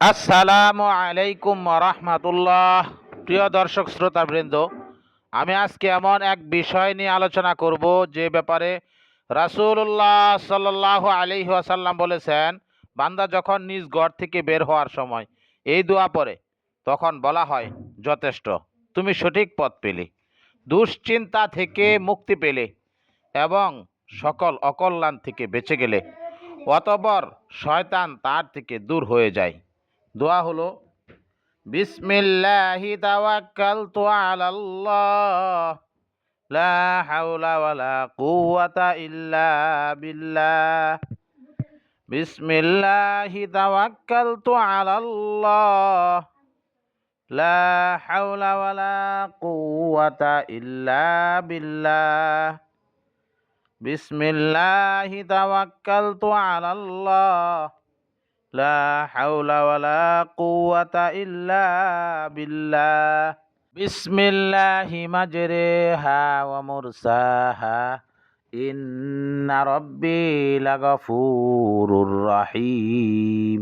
আসসালামু আলাইকুম রহমাতুল্লাহ। প্রিয় দর্শক শ্রোতাবৃন্দ, আমি আজকে এমন এক বিষয় নিয়ে আলোচনা করব যে ব্যাপারে রাসূলুল্লাহ সাল্লাহ আলি আসাল্লাম বলেছেন, বান্দা যখন নিজ ঘর থেকে বের হওয়ার সময় এই দোয়া পরে তখন বলা হয়, যথেষ্ট, তুমি সঠিক পথ পেলে, দুশ্চিন্তা থেকে মুক্তি পেলে এবং সকল অকল্যাণ থেকে বেঁচে গেলে অতবর শয়তান তার থেকে দূর হয়ে যায়। দোয়া হলো, বিসমিল্লাহি তাওয়াক্কালতু আলাল্লাহ, লা হাওলা ওয়ালা কুওয়াতা ইল্লা বিল্লাহ, বিসমিল্লাহি তাওয়াক্কালতু আলাল্লাহ, লা হাওলা ওয়ালা কুওয়াতা ইল্লা বিল্লাহ, বিসমিল্লাহি তাওয়াক্কালতু আলাল্লাহ লা হাওলা ওয়ালা কুওয়াতা ইল্লা বিল্লাহ। বিসমিল্লাহি মাজরিহা ওয়া মুরসাহা। ইন্না রাব্বি লাগাফুরুর রাহিম।